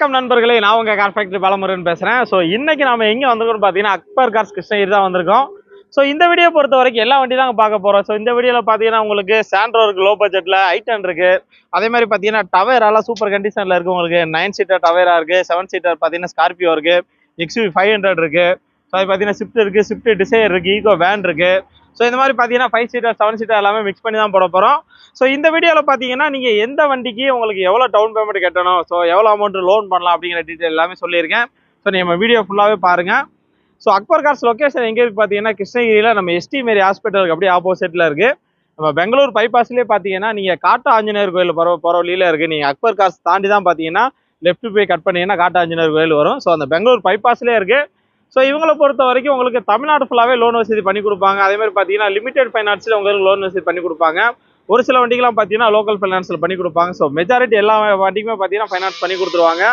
வணக்கம் நண்பர்களே நான் உங்கள் கார் ஃபேக்டரி பலமுருகன் பேசுகிறேன் ஸோ இன்னைக்கு நம்ம எங்கே வந்திருக்கோம் பார்த்தீங்கன்னா அக்பர் கார்ஸ் கிருஷ்ணகிரி தான் வந்திருக்கோம். ஸோ இந்த வீடியோ பொறுத்த வரைக்கும் எல்லா வண்டி தாங்க பார்க்க போகிறோம் ஸோ இந்த வீடியோவில் பார்த்தீங்கன்னா உங்களுக்கு சாண்ட்ரோ இருக்குது லோ பட்ஜெட்டில் ஐட்டன் இருக்குது அதே மாதிரி பார்த்தீங்கன்னா டவேராலாம் சூப்பர் கண்டிஷனில் இருக்குது உங்களுக்கு. நைன் சீட்டர் டவேரா இருக்குது செவன் சீட்டர் பார்த்தீங்கன்னா ஸ்கார்பியோ இருக்குது எக்ஸ்யூவி ஃபைவ் ஹண்ட்ரட் இருக்குது ஸோ அது பார்த்தீங்கன்னா ஸ்விஃப்ட் இருக்குது ஸ்விஃப்ட் டிசைர் இருக்குது ஈகோ வேன் இருக்குது ஸோ இந்த மாதிரி பார்த்தீங்கன்னா ஃபைவ் சீட்டர் செவன் சீட்டர் எல்லாமே மிக்ஸ் பண்ணி தான் போட போகிறோம் ஸோ இந்த வீடியோவில் பார்த்தீங்கன்னா நீங்கள் எந்த வண்டிக்கு உங்களுக்கு எவ்வளோ டவுன் பேமெண்ட் கட்டணும்? ஸோ எவ்வளோ அமௌண்ட் லோன் பண்ணலாம் அப்படிங்கிற டீட்டெயில் எல்லாமே சொல்லியிருக்கேன். ஸோ நம்ம வீடியோ ஃபுல்லாகவே பாருங்கள் ஸோ அக்பர் கார்ஸ் லொக்கேஷன் எங்கே இருக்கு பார்த்தீங்கன்னா கிருஷ்ணகிரியில் நம்ம எஸ்டி மேரி ஹாஸ்பிட்டலுக்கு அப்படியே ஆப்போசிட்டில் இருக்குது நம்ம பெங்களூர் பைபாஸ்லேயே பார்த்தீங்கன்னா நீங்கள் காட்டு ஆஞ்சநேயர் கோயில் போகிற போகிற வழியில் இருக்குது நீங்கள் அக்பர் கார்ஸ் தாண்டி தான் பார்த்தீங்கன்னா லெஃப்ட் போய் கட் பண்ணிங்கன்னா காட்டு ஆஞ்சநேயர் கோயில் வரும். ஸோ அந்த பெங்களூர் பைபாஸ்லேயே இருக்குது ஸோ இவங்களை பொறுத்த வரைக்கும் உங்களுக்கு தமிழ்நாடு ஃபுல்லாகவே லோன் வசதி பண்ணி கொடுப்பாங்க. அதே மாதிரி பார்த்தீங்கன்னா லிமிடெட் ஃபைனான்ஸில் உங்களுக்கு லோன் வசதி பண்ணி கொடுப்பாங்க. ஒரு சில வண்டிகள்லாம் பார்த்தீங்கன்னா லோக்கல் ஃபைனான்ஸில் பண்ணி கொடுப்பாங்க. ஸோ மெஜாரிட்டி எல்லா வண்டிக்குமே பார்த்தீங்கன்னா ஃபைனான்ஸ் பண்ணி கொடுத்துருவாங்க.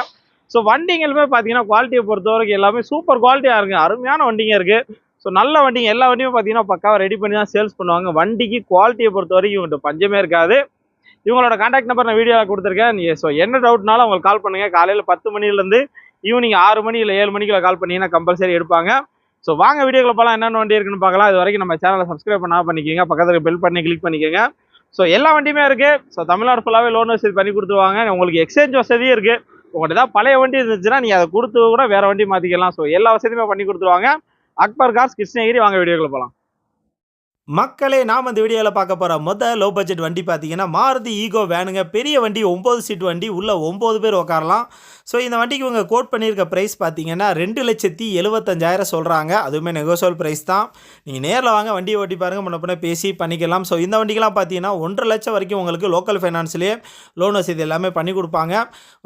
ஸோ வண்டிங்களுமே பார்த்தீங்கன்னா குவாலிட்டியை பொறுத்த வரைக்கும் எல்லாமே சூப்பர் குவாலிட்டியாக இருக்குது அருமையான வண்டிங்க இருக்குது ஸோ நல்ல வண்டிங்க. எல்லா வண்டியுமே பார்த்தீங்கன்னா பக்காவாக ரெடி பண்ணி தான் சேல்ஸ் பண்ணுவாங்க. வண்டிக்கு குவாலிட்டியை பொறுத்த வரைக்கும் இவங்கள்ட்ட பஞ்சமே இருக்காது. இவங்களோட கான்டாக்ட் நம்பர் நான் வீடியோவில் கொடுத்துருக்கேன். ஸோ என்ன டவுட்னாலும் அவங்களுக்கு கால் பண்ணுங்கள் காலையில் பத்து மணிலேருந்து ஈவினிங் ஆறு மணி இல்லை ஏழு மணிக்குள்ள கால் பண்ணீங்கன்னா கம்பல்சரி எடுப்பாங்க. ஸோ வாங்க வீடியோக்குள்ள போகலாம் என்னென்ன வண்டி இருக்குன்னு பார்க்கலாம். இது வரைக்கும் நம்ம சேனலை சப்ஸ்கிரைப் பண்ணா பண்ணிக்கோங்க. பக்கத்தில் பெல் பண்ணி கிளிக் பண்ணிக்கோங்க. ஸோ எல்லா வண்டியுமே இருக்குது ஸோ தமிழ்நாடு ஃபுல்லாகவே லோன் வசதி பண்ணி கொடுத்துருவாங்க. உங்களுக்கு எக்ஸ்சேஞ்ச் வசதியும் இருக்குது உங்கள்கிட்ட ஏதாவது பழைய வண்டி இருந்துச்சுன்னா நீங்கள் அதை கொடுத்து கூட வேறு வண்டி மாற்றிக்கலாம் ஸோ எல்லா வசதியுமே பண்ணி கொடுத்துருவாங்க. அக்பர் கார்ஸ் கிருஷ்ணகிரி. வாங்க வீடியோக்குள்ள போகலாம் மக்களே நாம் இந்த வீடியோவில் பார்க்க போகிற மொதல் லோ பட்ஜெட் வண்டி பார்த்தீங்கன்னா மாருதி ஈகோ வேனுங்க. பெரிய வண்டி ஒம்பது சீட் வண்டி உள்ளே ஒம்பது பேர் உட்காரலாம் ஸோ இந்த வண்டிக்கு இவங்க கோட் பண்ணியிருக்க ப்ரைஸ் பார்த்தீங்கன்னா ரெண்டு லட்சத்தி எழுபத்தஞ்சாயிரம் சொல்கிறாங்க அதுவுமே நெகோசியல் ப்ரைஸ் தான். நீங்கள் நேரில் வாங்க வண்டியை ஓட்டி பாருங்கள் முன்ன பேசி பண்ணிக்கலாம். ஸோ இந்த வண்டிக்கெலாம் பார்த்தீங்கன்னா ஒன்றரை லட்சம் வரைக்கும் உங்களுக்கு லோக்கல் ஃபைனான்ஸ்லேயே லோன் வசதி எல்லாமே பண்ணி கொடுப்பாங்க.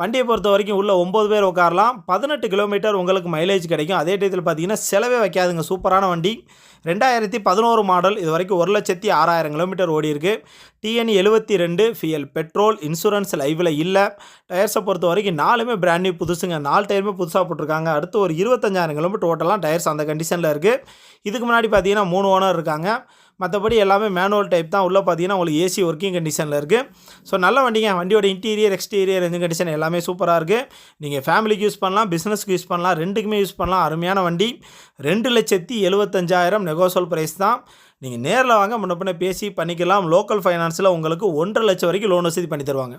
வண்டியை பொறுத்த வரைக்கும் உள்ள ஒம்பது பேர் உட்காரலாம் பதினெட்டு கிலோமீட்டர் உங்களுக்கு மைலேஜ் கிடைக்கும். அதே டயத்தில் பார்த்தீங்கன்னா செலவே வைக்காதுங்க. சூப்பரான வண்டி. ரெண்டாயிரத்தி பதினோரு மாடல் இது வரைக்கும் ஒரு லட்சத்தி ஆறாயிரம் கிலோமீட்டர் ஓடி இருக்கு டிஎன் எழுபத்தி ரெண்டு ஃபியல் பெட்ரோல் இன்சூரன்ஸ் லைவில் இல்லை. டயர்ஸை பொறுத்த வரைக்கும் நாலுமே பிராண்ட் நியூ புதுசுங்க. நாலு டயருமே புதுசாக போட்டிருக்காங்க. அடுத்து ஒரு இருபத்தஞ்சாயிரம் கிலோமீட்டர் ஓட்டலாம் டயர்ஸ் அந்த கண்டிஷனில் இருக்குது இதுக்கு முன்னாடி பார்த்தீங்கன்னா மூணு ஓனர் இருக்காங்க. மற்றபடி எல்லாமே மேனுவல் டைப் தான். உள்ளே பார்த்தீங்கன்னா உங்களுக்கு ஏசி ஒர்க்கிங் கண்டிஷனில் இருக்குது ஸோ நல்ல வண்டிங்க. வண்டியோட இன்டீரியர் எக்ஸ்டீரியர் எந்த கண்டிஷன் எல்லாமே சூப்பராக இருக்குது நீங்கள் ஃபேமிலிக்கு யூஸ் பண்ணலாம். பிஸ்னஸ்க்கு யூஸ் பண்ணலாம். ரெண்டுக்குமே யூஸ் பண்ணலாம். அருமையான வண்டி. ரெண்டு லட்சத்தி எழுபத்தஞ்சாயிரம் நெகோசல் ப்ரைஸ் தான். நீங்கள் நேரில் வாங்க முன்ன பின்ன பேசி பண்ணிக்கலாம். லோக்கல் ஃபைனான்ஸில் உங்களுக்கு ஒன்றரை லட்சம் வரைக்கும் லோன் வசதி பண்ணி தருவாங்க.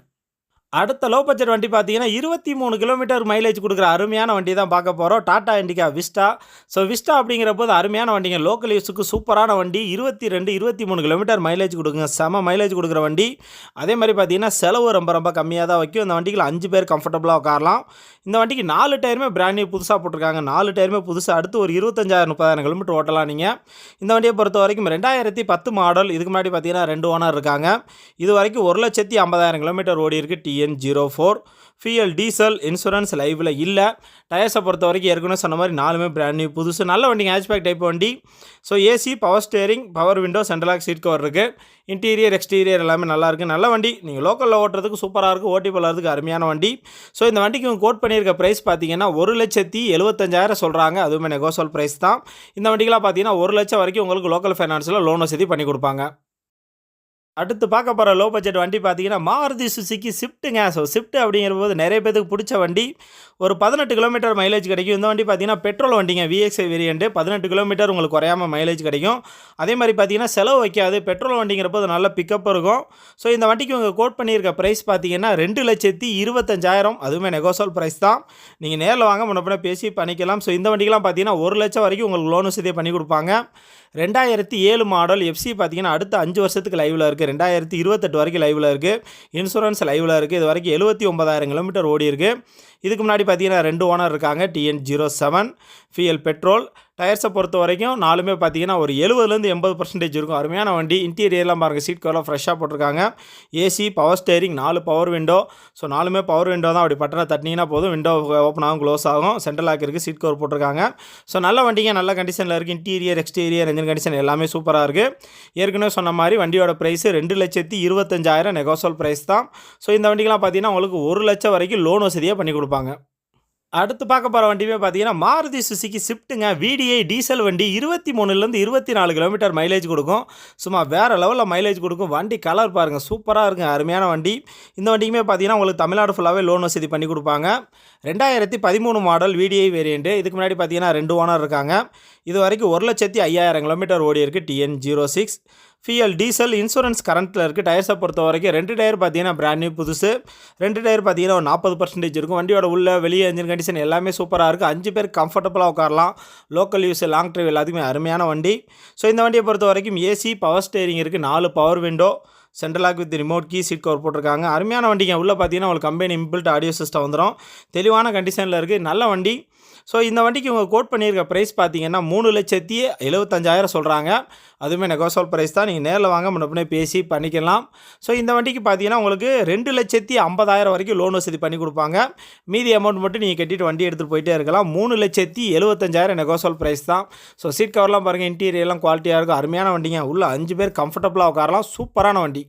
அடுத்த லோ பட்ஜெட் வண்டி பார்த்தீங்கன்னா இருபத்தி மூணு கிலோமீட்டர் மைலேஜ் கொடுக்குற அருமையான வண்டி தான் பார்க்க போகிறோம் Tata Indica Vista so Vista அப்படிங்கிற போது அருமையான வண்டிங்க. லோக்கல் யூஸுக்கு சூப்பரான வண்டி. இருபத்தி ரெண்டு இருபத்தி மூணு கிலோமீட்டர் மைலேஜ் கொடுக்குங்க. செம மைலேஜ் கொடுக்குற வண்டி. அதே மாதிரி பார்த்தீங்கன்னா செலவு ரொம்ப ரொம்ப கம்மியாக தான் வைக்கும். இந்த வண்டிக்கு அஞ்சு பேர் கம்ஃபர்டபுளாக உட்காரலாம். இந்த வண்டிக்கு நாலு டயருமே பிராண்ட் நியூ புதுசாக போட்டிருக்காங்க. நாலு டயருமே புதுசாக அடுத்து ஒரு இருபத்தஞ்சாயிரம் முப்பதாயிரம் கிலோமீட்டர் ஓட்டலாம் நீங்கள் இந்த வண்டியை பொறுத்த வரைக்கும் ரெண்டாயிரத்தி பத்து மாடல் இதுக்கு முன்னாடி பார்த்தீங்கன்னா ரெண்டு ஓனர் இருக்காங்க. இது வரைக்கும் ஒரு லட்சத்தி ஐம்பதாயிரம் கிலோமீட்டர் ஓடி இருக்குது என் zero four fuel diesel insurance லைவில் இல்லை. டயர்ஸை பொறுத்த வரைக்கும் ஏற்கனவே சொன்ன மாதிரி நாலுமே பிராண்ட் நியூ புதுசு நல்ல வண்டிங்க ஹேஷ்பேக் டைப் வண்டி. So AC power steering power window central lock seat cover இருக்குது இன்டீரியர் எக்ஸ்டீரியர் எல்லாமே நல்லா இருக்குது நல்ல வண்டி. நீங்கள் லோக்கலில் ஓட்டுறதுக்கு சூப்பராக இருக்குது ஓட்டி போகிறதுக்கு அருமையான வண்டி. ஸோ இந்த வண்டிக்கு இவங்க கோட் பண்ணியிருக்க ப்ரைஸ் பார்த்தீங்கன்னா ஒரு லட்சத்தி எழுபத்தஞ்சாயிரம் சொல்கிறாங்க அதுவுமே நெகோசல் ப்ரைஸ் தான். இந்த வண்டிக்கெலாம் பார்த்தீங்கன்னா ஒரு லட்சம் வரைக்கும் உங்களுக்கு லோக்கல் ஃபைனான்ஸில் லோன் வசதி பண்ணி கொடுப்பாங்க. அடுத்து பார்க்க போகிற லோ பட்ஜெட் வண்டி பார்த்தீங்கன்னா மாருதி சுசுக்கி ஸ்விஃப்ட்டுங்க ஸோ ஸ்விஃப்ட் அப்படிங்கிற போது நிறைய பேருக்கு பிடிச்ச வண்டி. ஒரு பதினெட்டு கிலோமீட்டர் மைலேஜ் கிடைக்கும். இந்த வண்டி பார்த்தீங்கன்னா பெட்ரோல் வண்டிங்க விஎக்ஸ்ஐ வேரியண்ட்டு பதினெட்டு கிலோமீட்டர் உங்களுக்கு குறையாம மைலேஜ் கிடைக்கும். அதே மாதிரி பார்த்தீங்கன்னா செலவு வைக்காது. பெட்ரோல் வண்டிங்கிற போது நல்ல பிக்கப் இருக்கும். ஸோ இந்த வண்டிக்கு உங்கள் கோட் பண்ணியிருக்க ப்ரைஸ் பார்த்தீங்கன்னா ரெண்டு லட்சத்தி இருபத்தஞ்சாயிரம். அதுவுமே நெகோசல் ப்ரைஸ் தான். நீங்கள் நேரில் வாங்க முன்னப்பின பேசி பண்ணிக்கலாம். ஸோ இந்த வண்டிக்கெலாம் பார்த்தீங்கன்னா ஒரு லட்சம் வரைக்கும் உங்களுக்கு லோன் வசதியை பண்ணி கொடுப்பாங்க. ரெண்டாயிரத்தி ஏழு மாடல் எஃப்சி பார்த்தீங்கன்னா அடுத்த அஞ்சு வருஷத்துக்கு லைவில் இருக்குது ரெண்டாயிரத்தி இருபத்தெட்டு வரைக்கும் லைவில் இருக்குது இன்சூரன்ஸ் லைவில் இருக்குது இது வரைக்கும் எழுபத்தி ஒன்பதாயிரம் கிலோமீட்டர் ஓடி இருக்குது இதுக்கு முன்னாடி பார்த்தீங்கன்னா ரெண்டு ஓனர் இருக்காங்க. TN zero seven fuel petrol டயர்ஸை பொறுத்த வரைக்கும் நாலுமே பார்த்தீங்கன்னா ஒரு எழுபதுலேருந்து எண்பது பர்சன்டேஜ் இருக்கும். அருமையான வண்டி. இன்டீரியர்லாம் பாருங்கள் சீட் கவர்லாம் ஃப்ரெஷ்ஷாக போட்டிருக்காங்க. ஏசி பவர் ஸ்டேரிங் நாலு பவர் விண்டோ ஸோ நாலுமே பவர் விண்டோ தான். அப்படி பட்டனை தட்டினீங்கன்னா போதும். விண்டோ ஓப்பன் ஆகும் க்ளோஸ் ஆகும். சென்ட்ரல் லாக் இருக்குது சீட் கவர் போட்டிருக்காங்க. ஸோ நல்ல வண்டிங்க. நல்ல கண்டிஷனில் இருக்குது இன்டீரியர் எக்ஸ்டீரியர் என்ஜின் கண்டிஷன் எல்லாமே சூப்பராக இருக்குது ஏற்கனவே சொன்ன மாதிரி வண்டியோட ப்ரைஸ் ரெண்டு லட்சத்தி இருபத்தஞ்சாயிரம் நெகோசோல் ப்ரைஸ் தான். ஸோ இந்த வண்டிக்கெலாம் பார்த்தீங்கன்னா உங்களுக்கு ஒரு லட்சம் வரைக்கும் லோன் வசதியாக பண்ணி கொடுப்பாங்க. அடுத்து பார்க்க போகிற வண்டியுமே பார்த்தீங்கன்னா மாருதி சுசுகி ஸ்விஃப்ட்டுங்க விடிஐ டீசல் வண்டி இருபத்தி மூணுலேருந்து இருபத்தி நாலு கிலோமீட்டர் மைலேஜ் கொடுக்கும். சும்மா வேறு லெவலில் மைலேஜ் கொடுக்கும். வண்டி கலர் பாருங்கள் சூப்பராக இருக்குங்க. அருமையான வண்டி. இந்த வண்டிக்குமே பார்த்தீங்கன்னா உங்களுக்கு தமிழ்நாடு ஃபுல்லாகவே லோன் வசதி பண்ணி கொடுப்பாங்க. ரெண்டாயிரத்தி பதிமூணு மாடல் விடிஐ வேரியண்ட்டு இதுக்கு முன்னாடி பார்த்தீங்கன்னா ரெண்டு ஓனர் இருக்காங்க. இது வரைக்கும் ஒரு லட்சத்தி ஐயாயிரம் கிலோமீட்டர் ஓடி இருக்குது TN zero six fuel diesel insurance கரண்ட்டில் இருக்குது டயர்ஸை பொறுத்த வரைக்கும் ரெண்டு டயர் பார்த்தீங்கன்னா பிராண்ட் நியூ புதுசு. ரெண்டு டயர் பார்த்தீங்கன்னா ஒரு நாற்பது பர்சன்டேஜ் இருக்கும். வண்டியோட உள்ள வெளியே இன்ஜின் கண்டிஷன் எல்லாமே சூப்பராக இருக்குது அஞ்சு பேர் கம்ஃபர்டபுளாக உட்காரலாம். லோக்கல் யூஸ் லாங் ட்ரைவ் எல்லாத்துக்குமே அருமையான வண்டி. ஸோ இந்த வண்டியை பொறுத்த வரைக்கும் ஏசி பவர் ஸ்டேரிங் இருக்குது நாலு power window central lock with remote key seat cover போட்டிருக்காங்க. அருமையான வண்டிங்க. உள்ளே பார்த்தீங்கன்னா உங்களுக்கு கம்பெனி இம்பிள்ட் ஆடியோ சிஸ்டம் வந்துடும் தெளிவான கண்டிஷனில் இருக்குது நல்ல வண்டி. ஸோ இந்த வண்டிக்கு இவங்க கோட் பண்ணியிருக்க ப்ரைஸ் பார்த்தீங்கன்னா மூணு லட்சத்தி எழுபத்தஞ்சாயிரம் சொல்கிறாங்க அதுவுமே நெகோசோல் ப்ரைஸ் தான். நீங்கள் நேரில் வாங்க முன்னே பேசி பண்ணிக்கலாம். ஸோ இந்த வண்டிக்கு பார்த்தீங்கன்னா உங்களுக்கு ரெண்டு லட்சத்தி ஐம்பதாயிரம் வரைக்கும் லோன் வசதி பண்ணி கொடுப்பாங்க. மீதி அமௌண்ட் மட்டும் நீங்கள் கட்டிட்டு வண்டி எடுத்துகிட்டு போயிட்டே இருக்கலாம். மூணு லட்சத்தி எழுபத்தஞ்சாயிரம் நெகோசோல் ப்ரைஸ் தான். ஸோ சீட் கவர்லாம் பாருங்கள் இன்டீரியர்லாம் குவாலிட்டியாக இருக்கும். அருமையான வண்டிங்க. உள்ள அஞ்சு பேர் கம்ஃபர்டபுளாக உட்காரலாம். சூப்பரான வண்டி.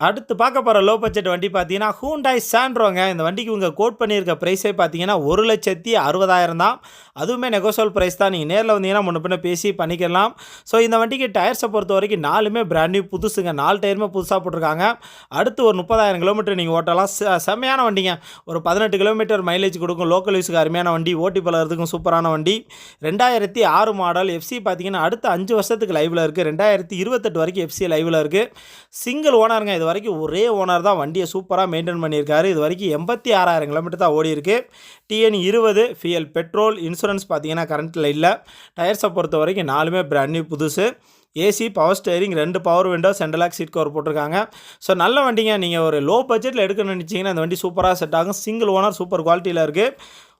அடுத்து பார்க்க போகிற லோ பட்ஜெட் வண்டி பார்த்தீங்கன்னா ஹூண்டாய் சாண்ட்ரோங்க இந்த வண்டிக்கு இவங்க கோட் பண்ணியிருக்க ப்ரைஸே பார்த்தீங்கன்னா ஒரு லட்சத்தி அறுபதாயிரம் தான். அதுவுமே நெகோசோல் ப்ரைஸ் தான். நீங்கள் நேரில் வந்தீங்கன்னா முன்ன பின்ன பேசி பண்ணிக்கலாம். ஸோ இந்த வண்டிக்கு டயர்ஸை பொறுத்த வரைக்கும் நாலுமே பிராண்ட் நியூ புதுசுங்க. நாலு டயருமே புதுசாக போட்டிருக்காங்க. அடுத்து ஒரு முப்பதாயிரம் கிலோமீட்டர் நீங்கள் ஓட்டலாம். செ- செம்மையான வண்டிங்க. ஒரு பதினெட்டு கிலோமீட்டர் மைலேஜ் கொடுக்கும். லோக்கல் யூஸுக்கு அருமையான வண்டி. ஓட்டி பழகிறதுக்கும் சூப்பரான வண்டி. ரெண்டாயிரத்தி ஆறு மாடல் எஃப்சி பார்த்தீங்கன்னா அடுத்த அஞ்சு வருஷத்துக்கு லைவில் இருக்குது ரெண்டாயிரத்தி இருபத்தெட்டு வரைக்கும் எஃப்சி லைவில் இருக்குது சிங்கிள் ஓனருங்க இது வரைக்கும் ஒரே ஓனர் தான் வண்டியை சூப்பராக மெயின்டைன் பண்ணியிருக்காரு. இது வரைக்கும் எண்பத்தி ஆறாயிரம் கிலோமீட்டர் தான் ஓடி இருக்கு டிஎன் இருபது ஃபியல் பெட்ரோல் இன்சூரன்ஸ் பார்த்தீங்கன்னா கரண்ட்டில் இல்லை. டயர்ஸை பொறுத்த வரைக்கும் நாலுமே பிராண்ட் நியூ புதுசு. ஏசி பவர் ஸ்டேரிங் ரெண்டு power window central lock seat cover போட்டிருக்காங்க. ஸோ நல்ல வண்டிங்க. நீங்கள் ஒரு லோ பட்ஜெட்டில் எடுக்கணும்னு நினச்சிங்கன்னா இந்த வண்டி சூப்பராக செட் ஆகும். சிங்கிள் ஓனர் சூப்பர் குவாலிட்டியில் இருக்குது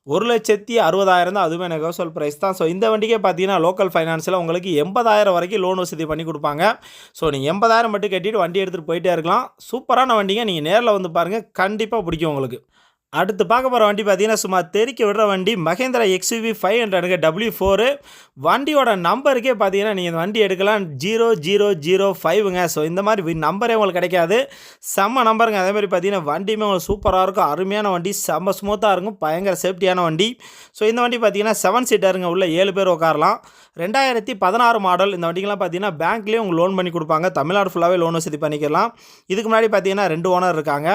ஒரு லட்சத்தி அறுபதாயிரம் தான் அதுவுமே நெகோசல் ப்ரைஸ் தான். ஸோ இந்த வண்டிக்கே பார்த்தீங்கன்னா லோக்கல் ஃபைனான்ஸில் உங்களுக்கு எண்பதாயிரம் வரைக்கும் லோன் வசதி பண்ணி கொடுப்பாங்க. ஸோ நீங்கள் எண்பதாயிரம் மட்டும் கட்டிட்டு வண்டி எடுத்துகிட்டு போயிட்டே இருக்கலாம். சூப்பரான வண்டிங்க. நீங்கள் நேரில் வந்து பாருங்கள் கண்டிப்பாக பிடிக்கும் உங்களுக்கு. அடுத்து பார்க்க போகிற வண்டி பார்த்தீங்கன்னா சும்மா தெறிக்க விடுற வண்டி. மகேந்திரா எக்ஸ்யூவி ஃபைவ் ஹண்ட்ரடுங்க டபிள்யூ ஃபோரு வண்டியோட நம்பருக்கே பார்த்தீங்கன்னா நீங்கள் இந்த வண்டி எடுக்கலாம். ஜீரோ ஜீரோ ஜீரோ ஃபைவுங்க ஸோ இந்த மாதிரி நம்பரே உங்களுக்கு கிடைக்காது. செம்ம நம்பருங்க அதே மாதிரி பார்த்தீங்கன்னா வண்டியுமே உங்களுக்கு சூப்பராக இருக்கும். அருமையான வண்டி. செம்ம ஸ்மூத்தாக இருக்கும். பயங்கர சேஃப்டியான வண்டி. ஸோ இந்த வண்டி பார்த்தீங்கன்னா செவன் சீட்டருங்க உள்ள ஏழு பேர் உட்காரலாம். ரெண்டாயிரத்தி பதினாறு மாடல் இந்த வண்டிக்கெல்லாம் பார்த்தீங்கன்னா பேங்க்லேயே உங்களுக்கு லோன் பண்ணி கொடுப்பாங்க. தமிழ்நாடு ஃபுல்லாகவே லோன் வசதி பண்ணிக்கலாம். இதுக்கு முன்னாடி பார்த்தீங்கன்னா ரெண்டு ஓனர் இருக்காங்க.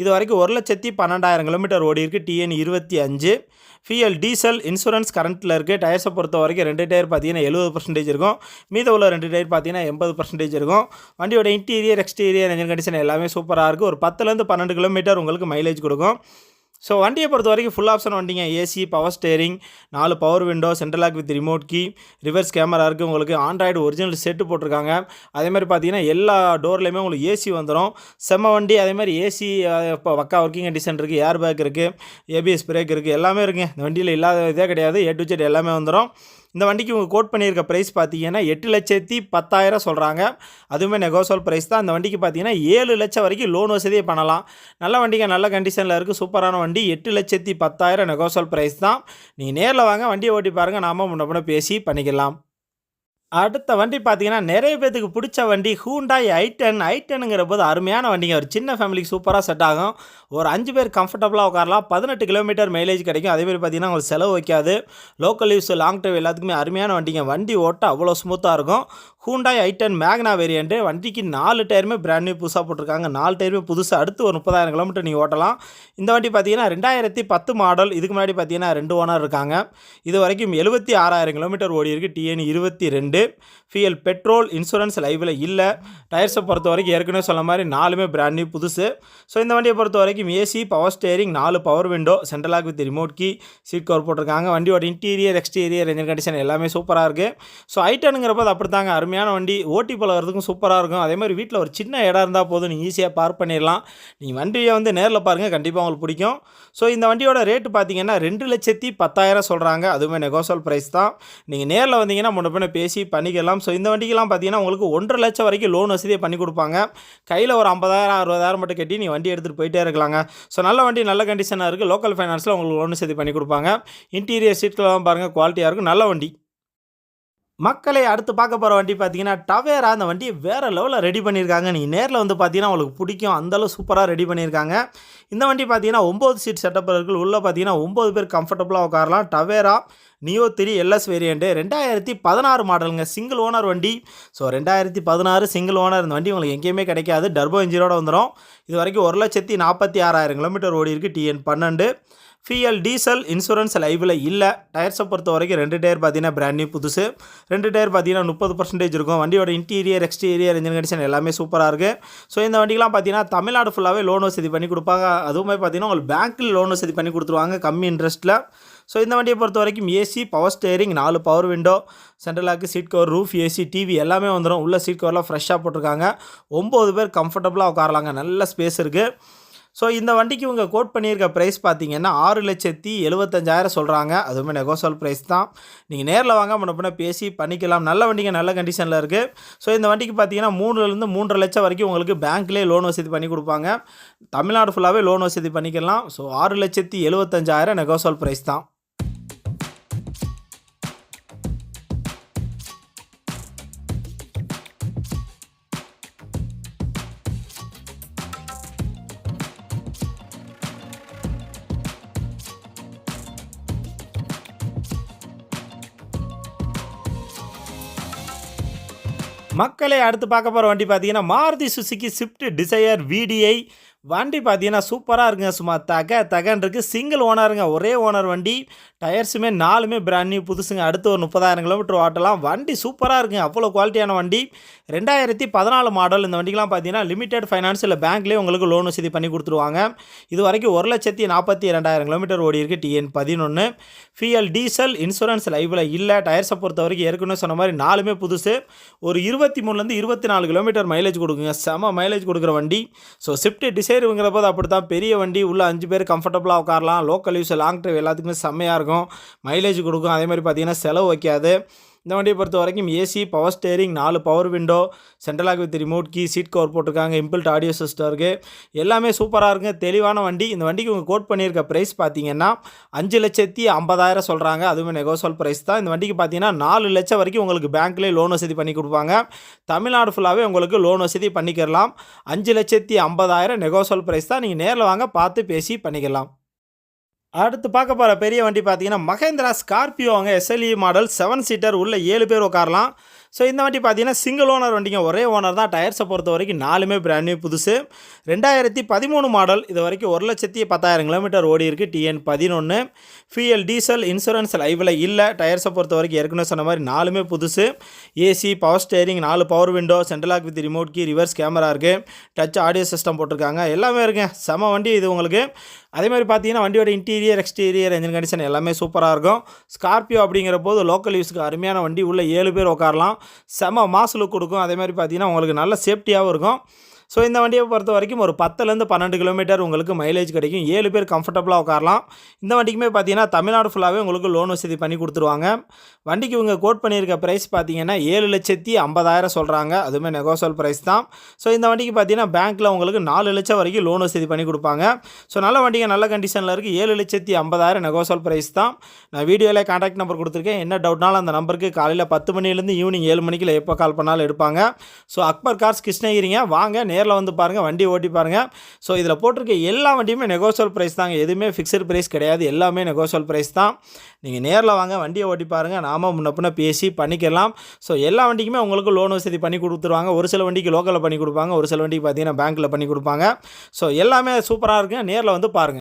இது வரைக்கும் ஒரு லட்சத்தி பன்னெண்டாயிரம் கிலோமீட்டர் ஓடி இருக்குது டிஎன் இருபத்தி அஞ்சு. ஃபியல் டீசல் இன்சூரன்ஸ் கரண்ட்டில் இருக்குது டயர்ஸை பொறுத்த வரைக்கும் ரெண்டு டயர் பார்த்தீங்கன்னா எழுபது பர்சன்டேஜ் இருக்கும். மீத உள்ள ரெண்டு டயர் பார்த்தீங்கன்னா எண்பது பர்சன்டேஜ் இருக்கும். வண்டியோட இன்டீரியர் எக்ஸ்டீரியர் என்ஜின் கண்டிஷன் எல்லாமே சூப்பராக இருக்குது ஒரு பத்துலேருந்து பன்னெண்டு கிலோமீட்டர் உங்களுக்கு மைலேஜ் கொடுக்கும். ஸோ வண்டியை பொறுத்த வரைக்கும் ஃபுல் ஆப்ஷன் வண்டிங்க ஏசி பவர் ஸ்டேரிங் நாலு power window central lock with remote key reverse camera இருக்குது உங்களுக்கு ஆண்ட்ராய்டு ஒரிஜினல் செட்டு போட்டிருக்காங்க. அதே மாதிரி பார்த்தீங்கன்னா எல்லா டோர்லேயுமே உங்களுக்கு ஏசி வந்துடும் செம்ம வண்டி. அதே மாதிரி ஏசி இப்போ வக்கா ஒர்க்கிங் கண்டிஷன் இருக்குது ஏர் பேக் இருக்குது ஏபிஎஸ் பிரேக் இருக்குது எல்லாமே இருக்குங்க. இந்த வண்டியில் இல்லாத இதே கிடையாது. ஏ டு ஜெட் எல்லாமே வந்துடும் இந்த வண்டிக்கு இவங்க கோட் பண்ணியிருக்க ப்ரைஸ் பார்த்தீங்கன்னா எட்டு லட்சத்தி பத்தாயிரம் சொல்கிறாங்க அதுவுமே நெகோசோல் ப்ரைஸ் தான். அந்த வண்டிக்கு பார்த்தீங்கன்னா ஏழு லட்சம் வரைக்கும் லோன் வசதியே பண்ணலாம். நல்ல வண்டிங்க நல்ல கண்டிஷனில் இருக்குது சூப்பரான வண்டி எட்டு லட்சத்தி பத்தாயிரம் நெகோசோல் ப்ரைஸ் தான். நீங்கள் நேரில் வாங்க வண்டியை ஓட்டி பாருங்கள் நாம முன்ன பேசி பண்ணிக்கலாம். அடுத்த வண்டி பார்த்தீங்கன்னா நிறைய பேத்துக்கு பிடிச்ச வண்டி ஹூண்டாய் ஐ டென் ஐ டென்னுங்கிற போது அருமையான வண்டிங்க. ஒரு சின்ன ஃபேமிலிக்கு சூப்பராக செட் ஆகும். ஒரு அஞ்சு பேர் கம்ஃபர்டபுளாக உட்காரலாம். பதினெட்டு கிலோமீட்டர் மைலேஜ் கிடைக்கும். அதேமாதிரி பார்த்தீங்கன்னா உங்களுக்கு செலவு வைக்காது. லோக்கல் யூஸ் லாங் டிரைவ் எல்லாத்துக்குமே அருமையான வண்டிங்க. வண்டி ஓட்ட அவ்வளோ ஸ்மூத்தாக இருக்கும். Hyundai I ten Magna variant வண்டிக்கு நாலு டயருமே பிராண்ட் நியூ புதுசாக போட்டிருக்காங்க. நாலு டயருமே புதுசாக அடுத்து ஒரு முப்பதாயிரம் கிலோமீட்டர் நீங்கள் ஓட்டலாம். இந்த வண்டி பார்த்தீங்கன்னா ரெண்டாயிரத்தி பத்து மாடல் இதுக்கு முன்னாடி பார்த்தீங்கன்னா ரெண்டு ஓனர் இருக்காங்க. இது வரைக்கும் எழுபத்தி ஆறாயிரம் கிலோமீட்டர் ஓடி இருக்குது டிஎன் இருபத்தி ரெண்டு. ஃபியல் பெட்ரோல் இன்சூரன்ஸ் லைவில் இல்லை. டயர்ஸை பொறுத்த வரைக்கும் ஏற்கனவே சொன்ன மாதிரி நாலுமே பிராண்ட் நியூ புதுசு. ஸோ இந்த வண்டியை பொறுத்த வரைக்கும் ஏசி பவர் ஸ்டேரிங் நாலு power window central lock with remote key seat cover போட்டிருக்காங்க. வண்டியோட இன்டீரியர் எக்ஸ்டீரியர் இன்ஜின் கண்டிஷன் எல்லாமே சூப்பராக இருக்குது ஸோ ஐட்டனுங்கிறப்ப அது அப்படி தாங்க அருமையான வண்டி. ஓட்டி பழகிறதுக்கும் சூப்பராக இருக்கும். அதே மாதிரி வீட்டில் ஒரு சின்ன இடம் இருந்தால் போதும். நீங்கள் ஈஸியாக பார்க் பண்ணிடலாம் நீங்கள் வண்டியை வந்து நேரில் பாருங்கள் கண்டிப்பாக உங்களுக்கு பிடிக்கும். ஸோ இந்த வண்டியோட ரேட்டு பார்த்தீங்கன்னா ரெண்டு லட்சத்தி பத்தாயிரம் சொல்கிறாங்க அதுவுமே நெகோசல் ப்ரைஸ் தான். நீங்கள் நேரில் வந்தீங்கன்னா முன்ன பின்ன பேசி பண்ணிக்கலாம். ஸோ இந்த வண்டிக்கெல்லாம் பார்த்தீங்கன்னா உங்களுக்கு ஒன்றரை லட்சம் வரைக்கும் லோன் வசதியை பண்ணி கொடுப்பாங்க. கையில் ஒரு ஐம்பதாயிரம் அறுபதாயிரம் மட்டும் கட்டி நீ வண்டி எடுத்துகிட்டு போயிட்டே இருக்கலாங்க. ஸோ நல்ல வண்டி நல்ல கண்டிஷனாக இருக்குது லோக்கல் ஃபைனான்ஸில் உங்களுக்கு லோன் வசதி பண்ணி கொடுப்பாங்க. இன்டீரியர் சீட்லாம் பாருங்கள் குவாலிட்டியாக இருக்கும். நல்ல வண்டி. மக்களை அடுத்து பார்க்க போகிற வண்டி பார்த்தீங்கன்னா டவேரா. அந்த வண்டியை வேறு லெவலில் ரெடி பண்ணியிருக்காங்க நீங்கள் நேரில் வந்து பார்த்தீங்கன்னா உங்களுக்கு பிடிக்கும். அந்தளவு சூப்பராக ரெடி பண்ணியிருக்காங்க இந்த வண்டி பார்த்தீங்கன்னா ஒம்பது சீட் செட்டப் இருக்குது உள்ளே பார்த்தீங்கன்னா ஒம்பது பேர் கம்ஃபர்டபுளாக உட்காரலாம். Tavera Neo three LS variant ரெண்டாயிரத்தி பதினாறு மாடலுங்க சிங்கிள் ஓனர் வண்டி. ஸோ ரெண்டாயிரத்தி பதினாறு சிங்கிள் ஓனர் இந்த வண்டி உங்களுக்கு எங்கேயுமே கிடைக்காது. டர்போ இன்ஜினோட வந்துடும் இது வரைக்கும் ஒரு லட்சத்தி நாற்பத்தி ஆறாயிரம் கிலோமீட்டர் ஓடி இருக்குது டிஎன் பன்னெண்டு. ஃபிஎல் டீசல் இன்சூரன்ஸ் லைவில் இல்லை. டயர்ஸை பொறுத்த வரைக்கும் ரெண்டு டயர் பார்த்தீங்கன்னா பிராண்ட் நியூ புதுசு. ரெண்டு டயர் பார்த்தீங்கன்னா முப்பது பர்சன்டேஜ் இருக்கும். வண்டியோட இன்டீரியர் எக்ஸ்டீரியர் இன்ஜின் கண்டிஷன் எல்லாமே சூப்பராக இருக்குது ஸோ இந்த வண்டிக்கெலாம் பார்த்தீங்கன்னா தமிழ்நாடு ஃபுல்லாகவே லோன் வசதி பண்ணி கொடுப்பாங்க. அதுவுமே பார்த்தீங்கன்னா உங்களுக்கு பேங்க்கில் லோன் வசதி பண்ணி கொடுத்துருவாங்க கம்மி இன்ட்ரெஸ்ட்டில் ஸோ இந்த வண்டியை பொறுத்த வரைக்கும் ஏசி பவர் ஸ்டேரிங் நாலு power window central lock seat cover roof AC TV எல்லாமே வந்துடும் உள்ள சீட் கவர்லாம் ஃப்ரெஷ்ஷாக போட்டிருக்காங்க. ஒம்பது பேர் கம்ஃபர்டபுளாக உட்காரலாங்க. நல்ல ஸ்பேஸ் இருக்குது ஸோ இந்த வண்டிக்கு இவங்க கோட் பண்ணியிருக்க ப்ரைஸ் பார்த்தீங்கன்னா ஆறு லட்சத்தி எழுபத்தஞ்சாயிரம் சொல்கிறாங்க அதுவுமே நெகோசல் ப்ரைஸ் தான். நீங்கள் நேரில் வாங்க முன்ன பேசி பண்ணிக்கலாம். நல்ல வண்டிங்க நல்ல கண்டிஷனில் இருக்குது ஸோ இந்த வண்டிக்கு பார்த்தீங்கன்னா மூணுலேருந்து மூன்றரை லட்சம் வரைக்கும் உங்களுக்கு பேங்க்லேயே லோன் வசதி பண்ணி கொடுப்பாங்க. தமிழ்நாடு ஃபுல்லாகவே லோன் வசதி பண்ணிக்கலாம். ஸோ ஆறு லட்சத்தி எழுபத்தஞ்சாயிரம் நெகோசல் ப்ரைஸ் தான். மக்களை அடுத்து பார்க்க போகிற வண்டி பார்த்தீங்கன்னா Maruti Suzuki Swift Dzire VDI வண்டி பார்த்தீங்கன்னா சூப்பராக இருக்குங்க சும்மா. தக தகன் இருக்குது சிங்கிள் ஓனருங்க ஒரே ஓனர் வண்டி. டயர்ஸுமே நாலுமே பிராண்ட் நியூ புதுசுங்க. அடுத்து ஒரு முப்பதாயிரம் கிலோமீட்டர் ஓட்டலாம். வண்டி சூப்பராக இருக்குங்க. அவ்வளோ குவாலிட்டியான வண்டி. ரெண்டாயிரத்தி பதினாலு மாடல் இந்த வண்டிக்கெலாம் பார்த்தீங்கன்னா லிமிடெட் ஃபைனான்ஸ் இல்லை பேங்க்லேயே உங்களுக்கு லோன் வசதி பண்ணி கொடுத்துருவாங்க. இது வரைக்கும் ஒரு லட்சத்தி நாற்பத்தி ரெண்டாயிரம் கிலோமீட்டர் ஓடி இருக்குது டிஎன் பதினொன்று ஃபிஎல் டீசல் இன்சூரன்ஸ் லைவில் இல்லை. டயர்ஸை பொறுத்த வரைக்கும் ஏற்கனவே சொன்ன மாதிரி நாலுமே புதுசு. ஒரு இருபத்தி மூணுலேருந்து இருபத்தி நாலு கிலோமீட்டர் மைலேஜ் கொடுக்குங்க. செம மைலேஜ் கொடுக்குற வண்டி. ஸோ ஸ்விஃப்ட் டிசைருங்கிற போது அப்படி தான் பெரிய வண்டி உள்ளே அஞ்சு பேர் கம்ஃபர்டபுளாக உட்காரலாம். லோக்கல் யூஸ் லாங் ட்ரைவ் எல்லாத்துக்குமே செம்மையாக இருக்கும். மைலேஜ் கொடுக்கும். அதே மாதிரி பார்த்தீங்கன்னா செலவு வைக்காது. இந்த வண்டியை பொறுத்த வரைக்கும் ஏசி பவர் ஸ்டேரிங் நாலு power window central lock with remote key seat cover போட்டிருக்காங்க இம்பிள்ட் ஆடியோ சிஸ்டம் இருக்குது எல்லாமே சூப்பராக இருக்குங்க தெளிவான வண்டி. இந்த வண்டிக்கு உங்கள் கோட் பண்ணியிருக்க ப்ரைஸ் பார்த்தீங்கன்னா அஞ்சு லட்சத்தி ஐம்பதாயிரம் சொல்கிறாங்க அதுவுமே நெகோசல் ப்ரைஸ் தான். இந்த வண்டிக்கு பார்த்தீங்கன்னா நாலு லட்சம் வரைக்கும் உங்களுக்கு பேங்க்லேயே லோன் வசதி பண்ணி கொடுப்பாங்க. தமிழ்நாடு ஃபுல்லாகவே உங்களுக்கு லோன் வசதி பண்ணிக்கிறலாம் அஞ்சு லட்சத்தி ஐம்பதாயிரம் நெகோசல் ப்ரைஸ் தான். நீங்கள் நேரில் வாங்க பார்த்து பேசி பண்ணிக்கலாம். அடுத்து பார்க்க போகிற பெரிய வண்டி பார்த்தீங்கன்னா மகேந்திரா ஸ்கார்பியோங்க எஸ்எல்இ மாடல் செவன் சீட்டர் உள்ள ஏழு பேர் உட்காரலாம். ஸோ இந்த வண்டி பார்த்தீங்கன்னா சிங்கிள் ஓனர் வண்டிங்க. ஒரே ஓனர் தான். டயர்ஸை பொறுத்த வரைக்கும் நாலுமே பிராண்ட் நியூ புதுசு. ரெண்டாயிரத்தி பதிமூணு மாடல் இது வரைக்கும் ஒரு லட்சத்தி பத்தாயிரம் கிலோமீட்டர் ஓடி இருக்குது டிஎன் பதினொன்று ஃபிஎல் டீசல் இன்சூரன்ஸ் லைவில் இல்லை. டயர்ஸை பொறுத்த வரைக்கும் ஏற்கனவே சொன்ன மாதிரி நாலுமே புதுசு. ஏசி பவர் ஸ்டேரிங் நாலு power window central lock with remote key reverse camera இருக்குது டச் ஆடியோ சிஸ்டம் போட்டிருக்காங்க. எல்லாமே இருக்குங்க. செம வண்டி இது உங்களுக்கு. அதே மாதிரி பார்த்தீங்கன்னா வண்டியோட இன்டீரியர் எக்ஸ்டீரியர் என்ஜின் கண்டிஷன் எல்லாமே சூப்பராக இருக்கும். ஸ்கார்பியோ அப்படிங்கிற போது லோக்கல் யூஸுக்கு அருமையான வண்டி. உள்ள ஏழு பேர் உட்காரலாம். செம மாசு லுக் கொடுக்கும். அதே மாதிரி பார்த்தீங்கன்னா உங்களுக்கு நல்ல சேஃப்டியாகவும் இருக்கும். ஸோ இந்த வண்டியை பொறுத்த வரைக்கும் ஒரு பத்துலேருந்து பன்னெண்டு கிலோமீட்டர் உங்களுக்கு மைலேஜ் கிடைக்கும். ஏழு பேர் கம்ஃபர்டபுளாக உட்காரலாம். இந்த வண்டிக்குமே பார்த்தீங்கன்னா தமிழ்நாடு ஃபுல்லாகவே உங்களுக்கு லோன் வசதி பண்ணி கொடுத்துருவாங்க. வண்டிக்கு இவங்க கோட் பண்ணியிருக்க ப்ரைஸ் பார்த்தீங்கன்னா ஏழு லட்சத்தி ஐம்பதாயிரம் சொல்கிறாங்க அதுவுமே நெகோசல் ப்ரைஸ் தான். ஸோ இந்த வண்டிக்கு பார்த்தீங்கன்னா பேங்க்கில் உங்களுக்கு நாலு லட்சம் வரைக்கும் லோன் வசதி பண்ணி கொடுப்பாங்க. ஸோ நல்ல வண்டிங்க நல்ல கண்டிஷனில் இருக்குது ஏழு லட்சத்தி ஐம்பதாயிரம் நெகோசல் ப்ரைஸ் தான். நான் வீடியோவில் கான்டாக்ட் நம்பர் கொடுத்துருக்கேன். என்ன டவுட்னாலும் அந்த நம்பருக்கு காலையில் பத்து மணிலேருந்து ஈவினிங் ஏழு மணிக்குள்ள எப்போ கால் பண்ணாலும் எடுப்பாங்க. ஸோ அக்பர் கார்ஸ் கிருஷ்ணகிரிங்க. வாங்க நேரில் வந்து பாருங்கள் வண்டி ஓட்டி பாருங்கள் ஸோ இதில் போட்டிருக்க எல்லா வண்டியுமே நெகோசியல் ப்ரைஸ் தாங்க. எதுவுமே ஃபிக்ஸட் ப்ரைஸ் கிடையாது. எல்லாமே நெகோசியல் ப்ரைஸ் தான். நீங்கள் நேரில் வாங்க வண்டியை ஓட்டி பாருங்கள் நாம முன்ன பேசி பண்ணிக்கலாம். ஸோ எல்லா வண்டிக்குமே உங்களுக்கு லோன் வசதி பண்ணி கொடுத்துருவாங்க. ஒரு சில வண்டிக்கு லோக்கலில் பண்ணி கொடுப்பாங்க. ஒரு சில வண்டிக்கு பார்த்தீங்கன்னா பேங்க்கில் பண்ணி கொடுப்பாங்க. ஸோ எல்லாமே சூப்பராக இருக்குங்க நேரில் வந்து பாருங்கள்